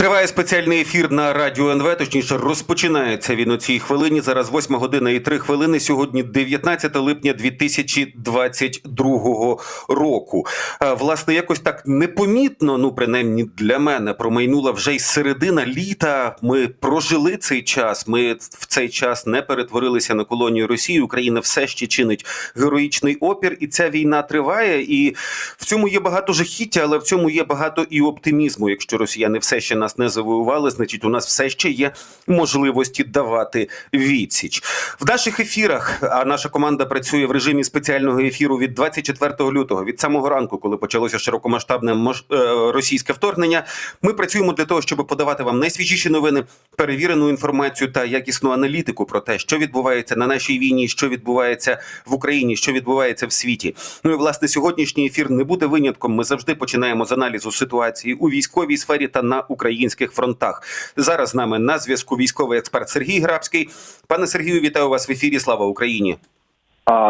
Триває спеціальний ефір на радіо НВ. Точніше, розпочинається він у цій хвилині. Зараз 8 година і 3 хвилини. Сьогодні 19 липня 2022 року. Е, Власне, якось так непомітно, ну принаймні для мене, промайнула вже й середина літа. Ми прожили цей час. Ми в цей час не перетворилися на колонію Росії. Україна все ще чинить героїчний опір, і ця війна триває. І в цьому є багато жахіття, але в цьому є багато і оптимізму. Якщо росіяни все ще нас не завоювали, значить у нас все ще є можливості давати відсіч в наших ефірах. А наша команда працює в режимі спеціального ефіру від 24 лютого, від самого ранку, коли почалося широкомасштабне е, російське вторгнення. Ми працюємо для того, щоб подавати вам найсвіжіші новини, перевірену інформацію та якісну аналітику про те, що відбувається на нашій війні, що відбувається в Україні, що відбувається в світі. Ну і власне сьогоднішній ефір не буде винятком. Ми завжди починаємо з аналізу ситуації у військовій сфері та на українських фронтах. Зараз з нами на зв'язку військовий експерт Сергій Грабський. Пане Сергію, вітаю вас в ефірі. Слава Україні!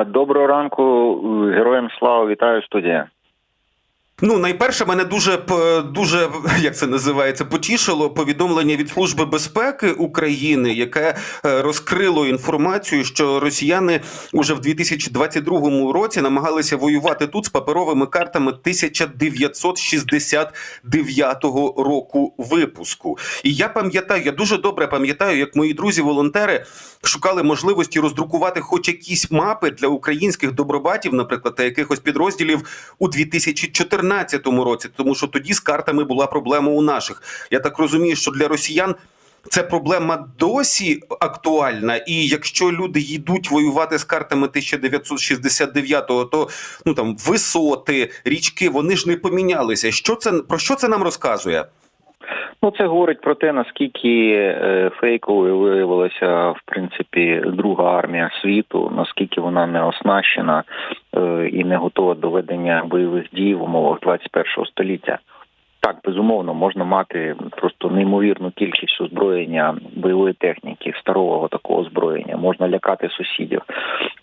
Доброго ранку, героям слава, вітаю студія. Ну, найперше, мене дуже дуже як це називається, потішило повідомлення від Служби безпеки України, яке е, розкрило інформацію, що росіяни уже в 2022 році намагалися воювати тут з паперовими картами 1969 року випуску. І я пам'ятаю, я дуже добре пам'ятаю, як мої друзі-волонтери шукали можливості роздрукувати хоч якісь мапи для українських добробатів, наприклад, та якихось підрозділів у 2014 році, тому що тоді з картами була проблема у наших. Я так розумію, що для росіян. Це проблема досі актуальна, і якщо люди йдуть воювати з картами 1969-го, то ну там висоти, річки вони ж не помінялися. Що це про що це нам розказує? Ну, це говорить про те, наскільки е, фейковою виявилася в принципі друга армія світу, наскільки вона не оснащена і не готова до ведення бойових дій в умовах 21 століття. Так, безумовно, можна мати просто неймовірну кількість озброєння бойової техніки, старого такого озброєння, можна лякати сусідів.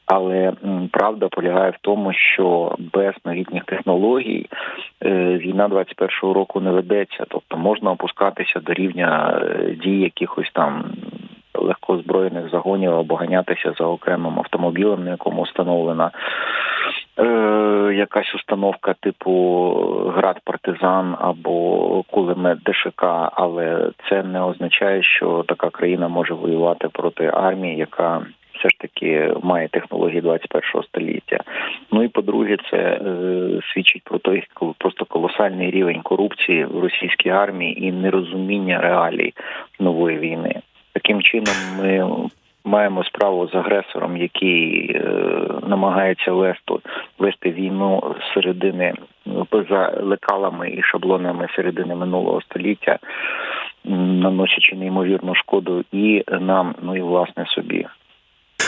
Але правда полягає в тому, що без новітніх технологій е, війна 21-го року не ведеться. Тобто можна опускатися до рівня е, дій якихось там легкозброєних загонів або ганятися за окремим автомобілем, на якому встановлена е, якась установка типу град партизан або кулемет ДШК, але це не означає, що така країна може воювати проти армії, яка все ж таки має технології 21 століття. Ну і по-друге, це е, свідчить про той просто колосальний рівень корупції в російській армії і нерозуміння реалій нової війни. Таким чином, ми маємо справу з агресором, який е, намагається вести, вести війну середини поза лекалами і шаблонами середини минулого століття, наносячи неймовірну шкоду і нам, ну і власне собі.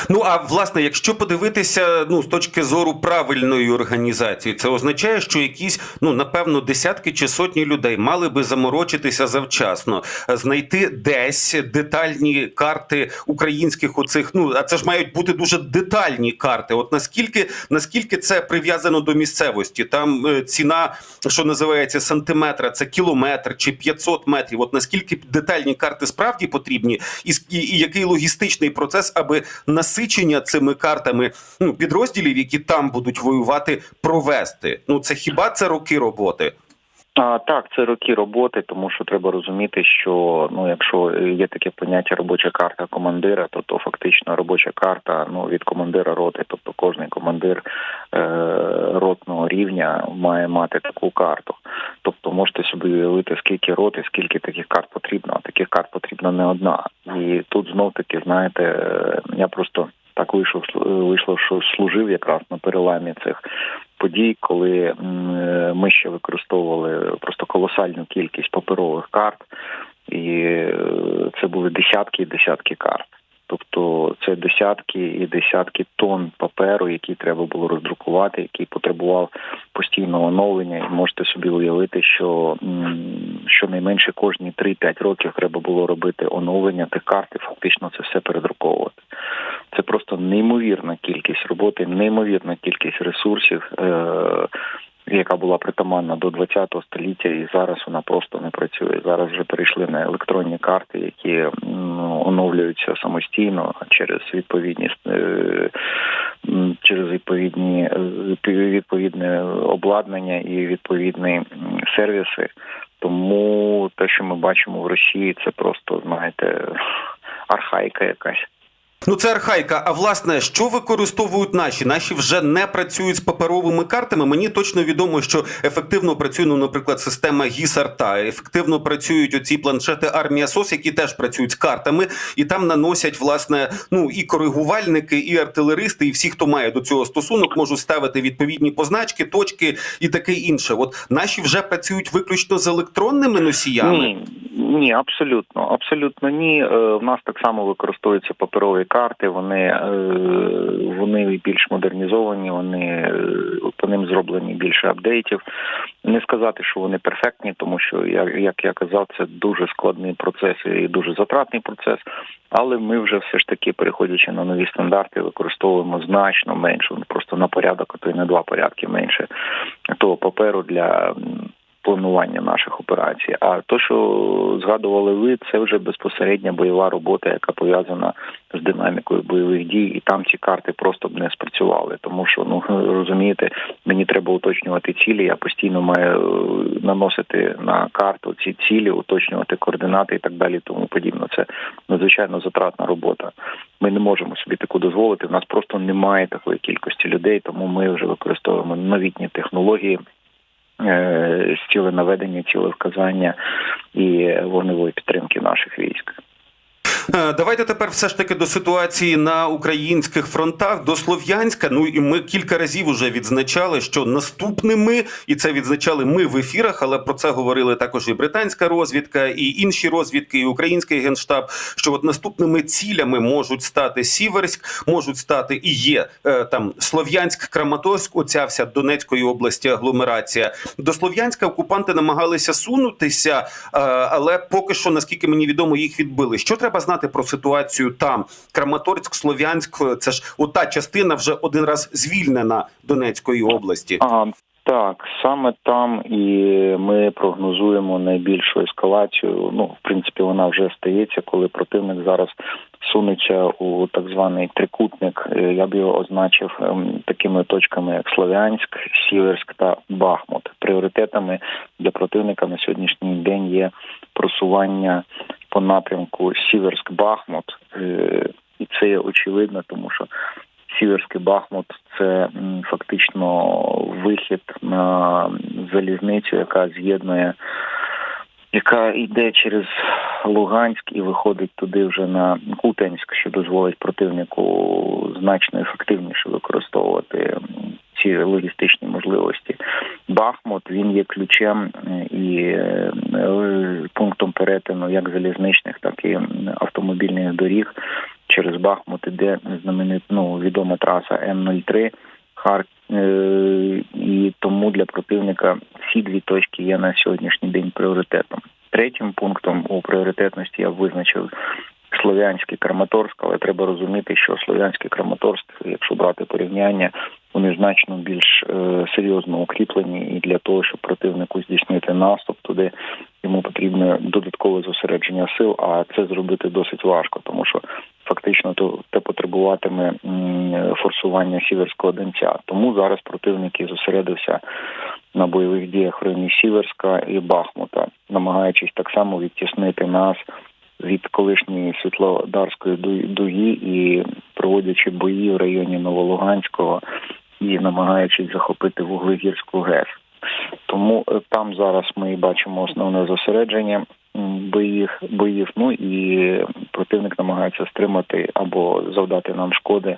Ну а власне, якщо подивитися ну з точки зору правильної організації, це означає, що якісь ну напевно десятки чи сотні людей мали би заморочитися завчасно, знайти десь детальні карти українських оцих. Ну а це ж мають бути дуже детальні карти. От наскільки наскільки це прив'язано до місцевості? Там е, ціна, що називається сантиметра, це кілометр чи 500 метрів. От наскільки детальні карти справді потрібні, і, і, і який логістичний процес, аби насичення цими картами ну, підрозділів, які там будуть воювати, провести? Ну це хіба це роки роботи? А, так, це роки роботи, тому що треба розуміти, що ну, якщо є таке поняття робоча карта командира, то то фактично робоча карта ну від командира роти, тобто кожний командир е, ротного рівня має мати таку карту. Тобто можете собі уявити, скільки рот скільки таких карт потрібно. А таких карт потрібна не одна. І тут знов таки, знаєте, я просто так вийшов вийшло, що служив якраз на переламі цих подій, коли е, ми ще використовували просто колосальну кількість паперових карт, і е, це були десятки і десятки карт. Тобто це десятки і десятки тонн паперу, які треба було роздрукувати, який потребував постійного оновлення. І можете собі уявити, що щонайменше кожні 3-5 років треба було робити оновлення тих карт і фактично це все передруковувати. Це просто неймовірна кількість роботи, неймовірна кількість ресурсів. Е- яка була притаманна до 20-го століття, і зараз вона просто не працює. Зараз вже перейшли на електронні карти, які ну, оновлюються самостійно через відповідні е, через відповідні е, відповідне обладнання і відповідні сервіси. Тому те, що ми бачимо в Росії, це просто знаєте архаїка якась. Ну, це архаїка. А власне, що використовують наші? Наші вже не працюють з паперовими картами. Мені точно відомо, що ефективно працює, ну, наприклад, система ГІС-Арта. Ефективно працюють оці планшети армія СОС, які теж працюють з картами, і там наносять власне ну і коригувальники, і артилеристи, і всі, хто має до цього стосунок, можуть ставити відповідні позначки, точки і таке інше. От наші вже працюють виключно з електронними носіями. Ні, абсолютно, абсолютно ні. Е, В нас так само використовуються паперові карти. Вони е, вони більш модернізовані, вони е, по ним зроблені більше апдейтів. Не сказати, що вони перфектні, тому що як, я казав, це дуже складний процес і дуже затратний процес. Але ми вже все ж таки, переходячи на нові стандарти, використовуємо значно менше, ну, просто на порядок, а то й на два порядки менше того паперу для планування наших операцій. А то, що згадували ви, це вже безпосередня бойова робота, яка пов'язана з динамікою бойових дій, і там ці карти просто б не спрацювали. Тому що ну розумієте, мені треба уточнювати цілі. Я постійно маю е, наносити на карту ці цілі, уточнювати координати і так далі. Тому подібне. Це надзвичайно затратна робота. Ми не можемо собі таку дозволити. У нас просто немає такої кількості людей, тому ми вже використовуємо новітні технології е, наведення, ціле цілевказання і вогневої підтримки наших військ. Е, Давайте тепер все ж таки до ситуації на українських фронтах до Слов'янська. Ну і ми кілька разів уже відзначали, що наступними, і це відзначали ми в ефірах, але про це говорили також і британська розвідка, і інші розвідки, і український генштаб. Що от наступними цілями можуть стати Сіверськ, можуть стати і є е, там Слов'янськ, Краматорськ, оця вся Донецької області агломерація. До Слов'янська окупанти намагалися сунутися, е, але поки що, наскільки мені відомо, їх відбили. Що треба знати про ситуацію там? Краматорськ, Слов'янськ, це ж ота частина вже один раз звільнена Донецької області. А, так, саме там і ми прогнозуємо найбільшу ескалацію. Ну, в принципі, вона вже стається, коли противник зараз сунеться у так званий трикутник. Е, Я б його означив ем, такими точками, як Слов'янськ, Сіверськ та Бахмут. Пріоритетами для противника на сьогоднішній день є просування по напрямку Сіверськ-Бахмут. Е, І це є очевидно, тому що Сіверський Бахмут це фактично вихід на залізницю, яка з'єднує, яка йде через Луганськ і виходить туди вже на Кутенськ, що дозволить противнику значно ефективніше використовувати ці логістичні можливості. Бахмут він є ключем е, і е, е, пунктом перетину як залізничних, так і автомобільних доріг. Через Бахмут іде знаменит, ну, відома траса М03 Хар... е, і тому для противника ці дві точки є на сьогоднішній день пріоритетом. Третім пунктом у пріоритетності я визначив Слов'янський Краматорськ, але треба розуміти, що Слов'янський Краматорськ, якщо брати порівняння, вони значно більш е, серйозно укріплені, і для того, щоб противнику здійснити наступ туди, йому потрібне додаткове зосередження сил. А це зробити досить важко, тому що фактично то те потребуватиме форсування сіверського донця. Тому зараз противник і зосередився на бойових діях в районі Сіверська і Бахмута, намагаючись так само відтіснити нас від колишньої Світлодарської ду- дуги і проводячи бої в районі Новолуганського і намагаючись захопити Вуглегірську ГЕС. Тому е, там зараз ми бачимо основне зосередження боїв, боїв. Ну і противник намагається стримати або завдати нам шкоди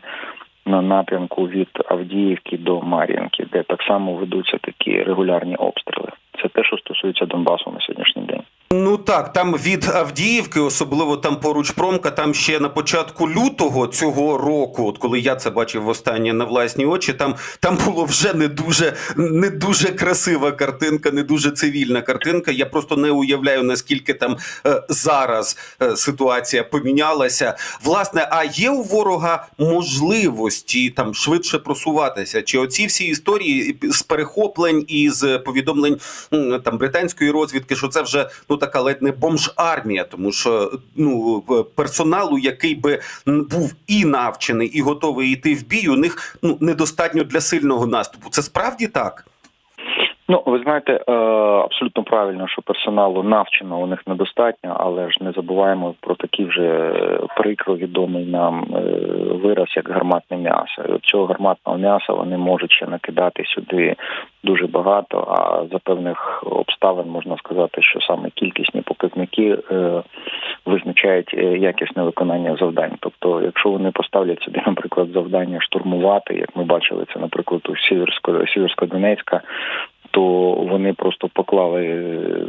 на напрямку від Авдіївки до Мар'їнки, де так само ведуться такі регулярні обстріли. Це те, що стосується Донбасу на сьогоднішній день. Ну так, там від Авдіївки, особливо там поруч промка, там ще на початку лютого цього року, от коли я це бачив востаннє на власні очі, там, там було вже не дуже, не дуже красива картинка, не дуже цивільна картинка. Я просто не уявляю, наскільки там е, зараз е, ситуація помінялася. Власне, а є у ворога можливості там швидше просуватися? Чи оці всі історії з перехоплень і з повідомлень там британської розвідки, що це вже ну така ледь не бомж-армія, тому що ну персоналу, який би був і навчений, і готовий йти в бій, у них ну недостатньо для сильного наступу. Це справді так. Ну, ви знаєте, е, абсолютно правильно, що персоналу навчено у них недостатньо, але ж не забуваємо про такий вже прикро відомий нам е, вираз, як гарматне м'ясо. І от цього гарматного м'яса вони можуть ще накидати сюди дуже багато. А за певних обставин можна сказати, що саме кількісні показники е, визначають е, якісне виконання завдань. Тобто, якщо вони поставлять собі, наприклад, завдання штурмувати, як ми бачили це, наприклад, у Сіверсько Сіверсько-Донецька, то вони просто поклали е,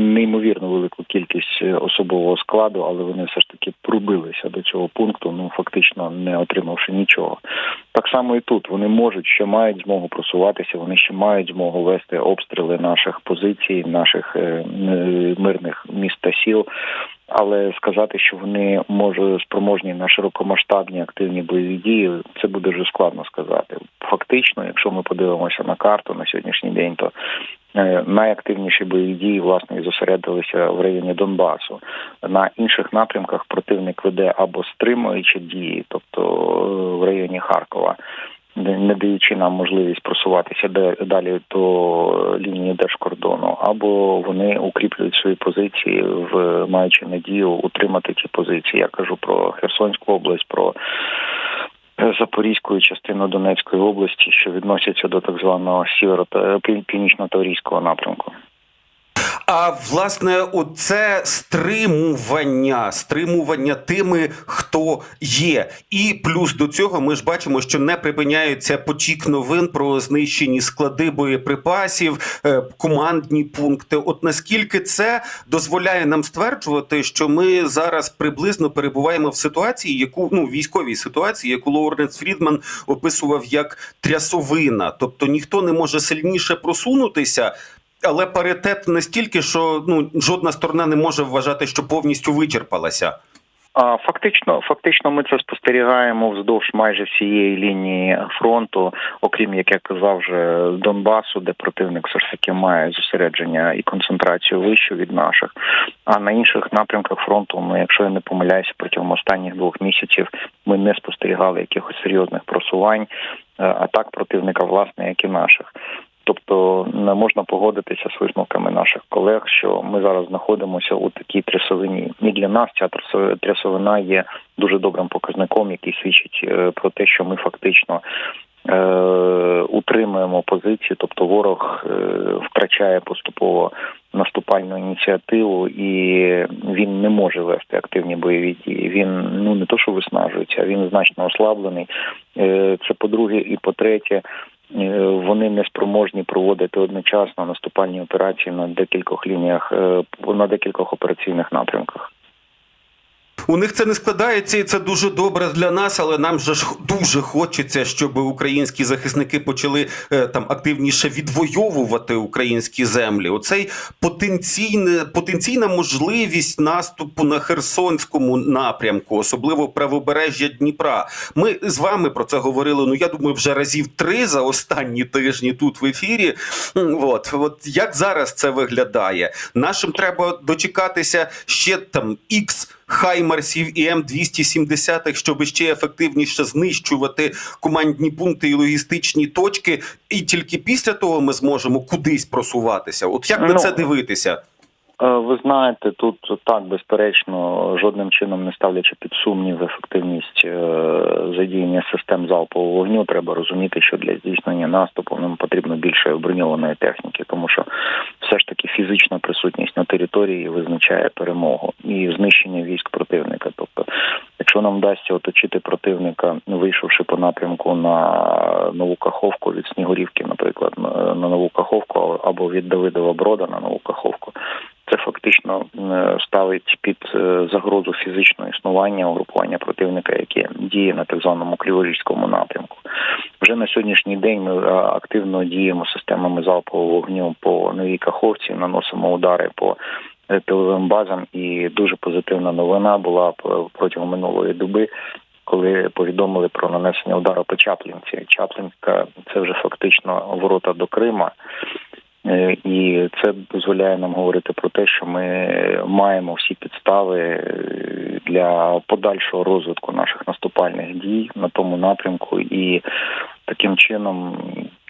неймовірно велику кількість особового складу, але вони все ж таки пробилися до цього пункту, ну фактично не отримавши нічого. Так само і тут вони можуть ще мають змогу просуватися, вони ще мають змогу вести обстріли наших позицій, наших е, мирних міст та сіл. Але сказати, що вони можуть спроможні на широкомасштабні активні бойові дії, це буде дуже складно сказати. Фактично, якщо ми подивимося на карту на сьогоднішній день, то е, найактивніші бойові дії власне і зосередилися в районі Донбасу. На інших напрямках противник веде або стримуючі дії, тобто е, в районі Харкова. Не даючи нам можливість просуватися далі до лінії держкордону, або вони укріплюють свої позиції, в маючи надію утримати ті позиції. Я кажу про Херсонську область, про Запорізьку частину Донецької області, що відносяться до так званого сіверо північно-таврійського напрямку. А власне, оце стримування, стримування тими, хто є, і плюс до цього ми ж бачимо, що не припиняється потік новин про знищені склади боєприпасів, е, командні пункти. От наскільки це дозволяє нам стверджувати, що ми зараз приблизно перебуваємо в ситуації, яку ну військовій ситуації, яку Лоуренс Фрідман описував як трясовина, тобто ніхто не може сильніше просунутися. Але паритет настільки, що ну жодна сторона не може вважати, що повністю вичерпалася. А фактично, фактично, ми це спостерігаємо вздовж майже всієї лінії фронту, окрім як я казав, вже Донбасу, де противник все ж таки має зосередження і концентрацію вищу від наших. А на інших напрямках фронту, ну якщо я не помиляюся, протягом останніх двох місяців ми не спостерігали якихось серйозних просувань, атак противника, власне, як і наших. Тобто не можна погодитися з висновками наших колег, що ми зараз знаходимося у такій трясовині. І для нас ця трясовина є дуже добрим показником, який свідчить про те, що ми фактично е, утримуємо позиції, тобто ворог е, втрачає поступово наступальну ініціативу, і він не може вести активні бойові дії. Він ну не то, що виснажується, він значно ослаблений. Е, це по-друге, і по-третє. Вони не спроможні проводити одночасно наступальні операції на декількох лініях на декількох операційних напрямках. У них це не складається, і це дуже добре для нас, але нам же ж дуже хочеться, щоб українські захисники почали е, там активніше відвоювати українські землі. Оцей потенційне потенційна можливість наступу на Херсонському напрямку, особливо правобережжя Дніпра. Ми з вами про це говорили. Ну я думаю, вже разів три за останні тижні тут в ефірі. От от як зараз це виглядає? Нашим треба дочекатися ще там ікс хаймарсів і М270, щоб ще ефективніше знищувати командні пункти і логістичні точки, і тільки після того ми зможемо кудись просуватися. От як на ну, це дивитися? Ви знаєте, тут так безперечно, жодним чином не ставлячи під сумнів ефективність задіяння систем залпового вогню, треба розуміти, що для здійснення наступу нам потрібно більше броньованої техніки, тому що все ж таки фізична присутність на території визначає перемогу і знищення військ противника. Тобто, якщо нам вдасться оточити противника, вийшовши по напрямку на нову Каховку від Снігурівки, наприклад, на нову Каховку або від Давидова Брода на нову Каховку це фактично ставить під е, загрозу фізичного існування угрупування противника, яке діє на так званому Криворізькому напрямку. Вже на сьогоднішній день ми е, активно діємо системами залпового вогню по новій каховці, наносимо удари по е, тиловим базам. І дуже позитивна новина була протягом минулої доби. Коли повідомили про нанесення удару по Чаплінці, Чаплінка це вже фактично ворота до Крима, і це дозволяє нам говорити про те, що ми маємо всі підстави е, для подальшого розвитку наших наступальних дій на тому напрямку, і таким чином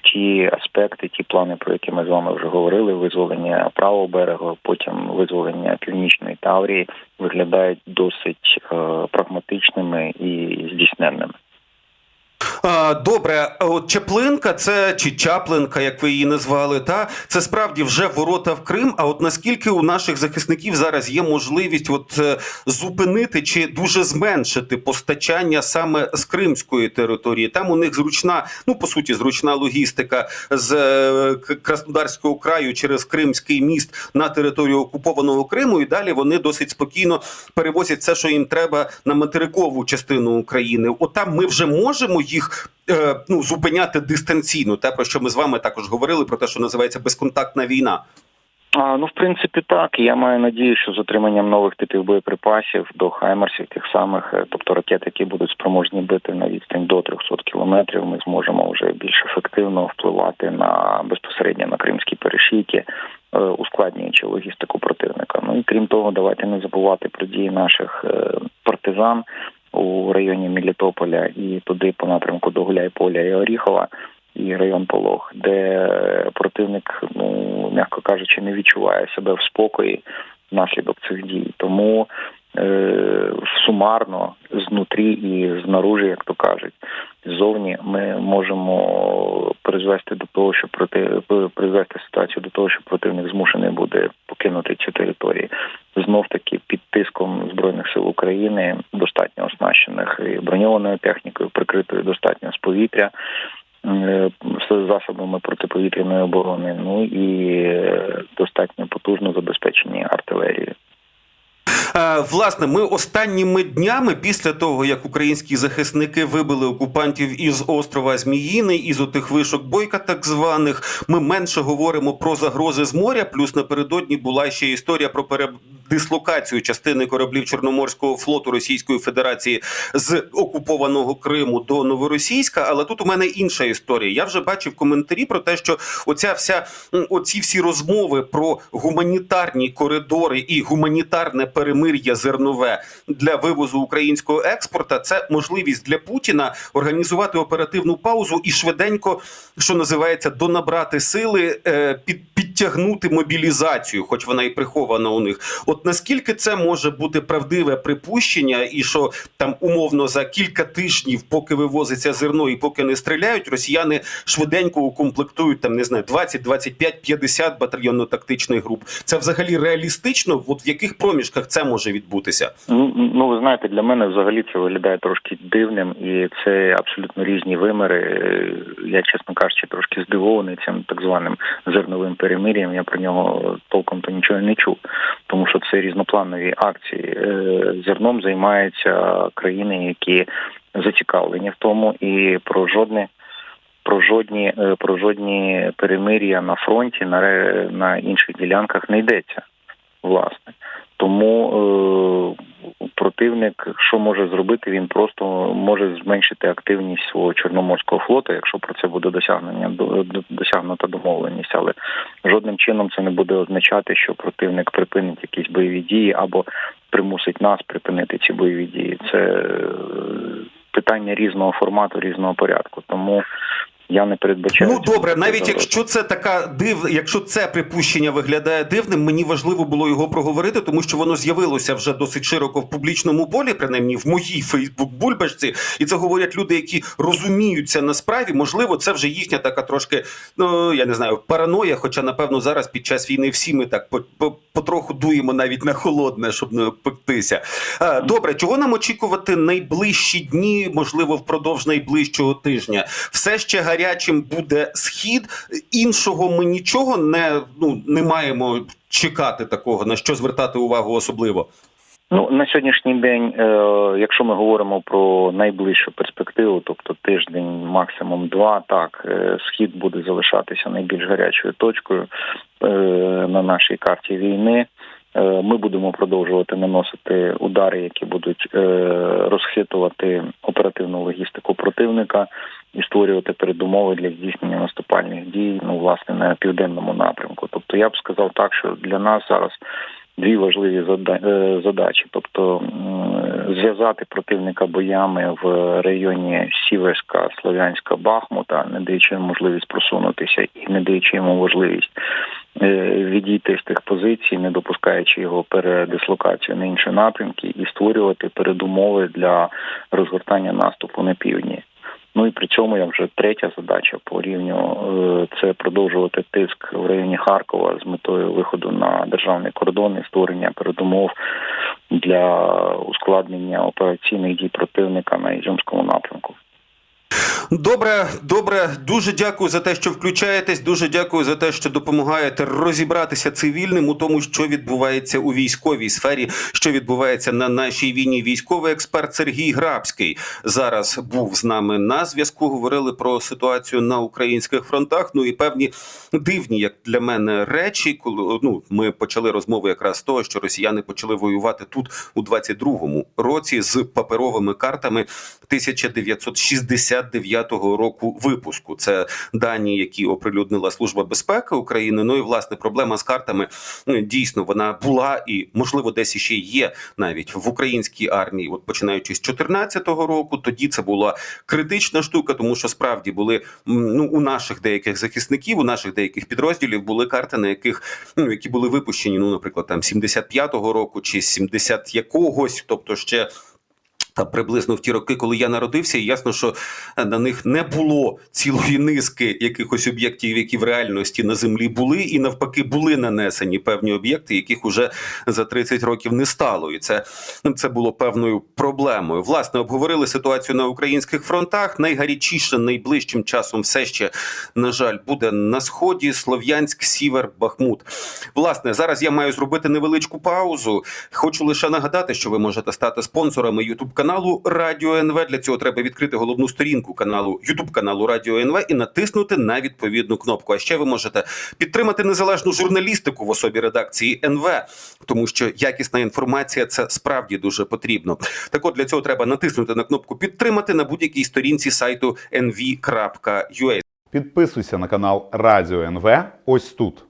ті аспекти, ті плани, про які ми з вами вже говорили, визволення правого берега, потім визволення північної Таврії, виглядають досить е, прагматичними і здійсненними. Добре, от Чаплинка, це чи Чаплинка, як ви її назвали, та це справді вже ворота в Крим. А от наскільки у наших захисників зараз є можливість от е, зупинити чи дуже зменшити постачання саме з кримської території? Там у них зручна, ну по суті, зручна логістика з е, Краснодарського краю через Кримський міст на територію окупованого Криму, і далі вони досить спокійно перевозять все, що їм треба на материкову частину України. От там ми вже можемо їх е, ну, зупиняти дистанційно. Те, про що ми з вами також говорили, про те, що називається безконтактна війна. А, ну, в принципі, так. Я маю надію, що з отриманням нових типів боєприпасів до Хаймерсів, тих самих, е, тобто ракет, які будуть спроможні бити на відстань до 300 кілометрів, ми зможемо вже більш ефективно впливати на безпосередньо на кримські перешийки, е, ускладнюючи логістику противника. Ну і крім того, давайте не забувати про дії наших партизан у районі Мілітополя і туди по напрямку до Гуляйполя і Оріхова і район Полог, де противник, ну м'яко кажучи, не відчуває себе в спокої внаслідок цих дій. Тому сумарно знутрі і знаружі, як то кажуть, ззовні ми можемо призвести до того, що проти призвести ситуацію до того, що противник змушений буде покинути ці території. Знов таки під тиском збройних сил України, достатньо оснащених і броньованою технікою, прикритою достатньо з повітря. е, з засобами протиповітряної оборони, ну і е, достатньо потужно забезпечені артилерією. Е, Власне, ми останніми днями, після того як українські захисники вибили окупантів із острова Зміїний, із отих вишок бойка, так званих, ми менше говоримо про загрози з моря. Плюс напередодні була ще історія про передислокацію частини кораблів Чорноморського флоту Російської Федерації з окупованого Криму до Новоросійська. Але тут у мене інша історія. Я вже бачив коментарі про те, що оця вся оці всі розмови про гуманітарні коридори і гуманітарне перемир'я зернове для вивозу українського експорта це можливість для Путіна організувати оперативну паузу і швиденько, що називається, донабрати сили, е, під, підтягнути мобілізацію, хоч вона і прихована у них. От наскільки це може бути правдиве припущення, і що там умовно за кілька тижнів, поки вивозиться зерно і поки не стріляють, росіяни швиденько укомплектують там не знаю 20, 25, 50 батальйонно-тактичних груп. Це взагалі реалістично? От в яких проміжках це може відбутися? Ну, ви знаєте, для мене взагалі це виглядає трошки дивним, і це абсолютно різні виміри. Я, чесно кажучи, трошки здивований цим так званим зерновим перемир'ям. Я про нього толком то нічого не чув, тому що це різнопланові акції. Е, Зерном займаються країни, які зацікавлені в тому, і про жодне. Про жодні е, про жодні перемир'я на фронті на на інших ділянках не йдеться, власне. Тому е, противник, що може зробити, він просто може зменшити активність свого чорноморського флоту, якщо про це буде досягнення до- до- досягнута домовленість. Але жодним чином це не буде означати, що противник припинить якісь бойові дії або примусить нас припинити ці бойові дії. Це е, питання різного формату, різного порядку. Тому я не передбачаю. Ну добре, навіть якщо це така див, якщо це припущення виглядає дивним, мені важливо було його проговорити, тому що воно з'явилося вже досить широко в публічному полі, принаймні в моїй Фейсбук-бульбашці, і це говорять люди, які розуміються на справі. Можливо, це вже їхня така трошки, ну я не знаю, параноя. Хоча, напевно, зараз під час війни всі ми так по, по, потроху дуємо навіть на холодне, щоб не пектися. Е, Добре, чого нам очікувати найближчі дні, можливо, впродовж найближчого тижня? Все ще гарячим буде схід. Іншого ми нічого не ну не маємо чекати такого? На що звертати увагу особливо? Ну на сьогоднішній день, е, якщо ми говоримо про найближчу перспективу, тобто тиждень, максимум два, так е, схід буде залишатися найбільш гарячою точкою е, на нашій карті війни. Е, Ми будемо продовжувати наносити удари, які будуть е, розхитувати оперативну логістику противника і створювати передумови для здійснення наступальних дій, ну власне на південному напрямку. Тобто я б сказав так, що для нас зараз дві важливі е, задачі, тобто зв'язати противника боями в районі Сіверська, Слов'янська, Бахмута, не даючи йому можливість просунутися і не даючи йому можливість е, відійти з тих позицій, не допускаючи його передислокацію на інші напрямки, і створювати передумови для розгортання наступу на півдні. Ну і при цьому я вже третя задача по рівню е, це продовжувати тиск в районі Харкова з метою виходу на державний кордон і створення передумов для ускладнення операційних дій противника на Ізюмському напрямку. Добре, добре, дуже дякую за те, що включаєтесь. Дуже дякую за те, що допомагаєте розібратися цивільним у тому, що відбувається у військовій сфері, що відбувається на нашій війні. Військовий експерт Сергій Грабський зараз був з нами на зв'язку. Говорили про ситуацію на українських фронтах. Ну і певні дивні, як для мене, речі, коли ну ми почали розмову якраз з того, що росіяни почали воювати тут у 22-му році з паперовими картами 1969 року випуску. Це дані, які оприлюднила Служба безпеки України. Ну і власне проблема з картами ну, дійсно вона була і можливо десь іще є навіть в українській армії. От починаючи з 2014 року, тоді це була критична штука, тому що справді були ну у наших деяких захисників, у наших деяких підрозділів були карти, на яких ну які були випущені, ну наприклад, там 75-го року чи 70 якогось, тобто ще. Та приблизно в ті роки, коли я народився, і ясно, що на них не було цілої низки якихось об'єктів, які в реальності на землі були, і навпаки були нанесені певні об'єкти, яких уже за 30 років не стало. І це, ну, це було певною проблемою. Власне, обговорили ситуацію на українських фронтах. Найгарячіше найближчим часом все ще на жаль буде на сході Слов'янськ, Сівер, Бахмут. Власне, зараз я маю зробити невеличку паузу. Хочу лише нагадати, що ви можете стати спонсорами Ютуб каналу Радіо НВ. Для цього треба відкрити головну сторінку каналу Ютуб каналу Радіо НВ і натиснути на відповідну кнопку. А ще ви можете підтримати незалежну журналістику в особі редакції НВ, тому що якісна інформація це справді дуже потрібно. Так от для цього треба натиснути на кнопку підтримати на будь-якій сторінці сайту nv.ua. Підписуйся на канал Радіо НВ ось тут.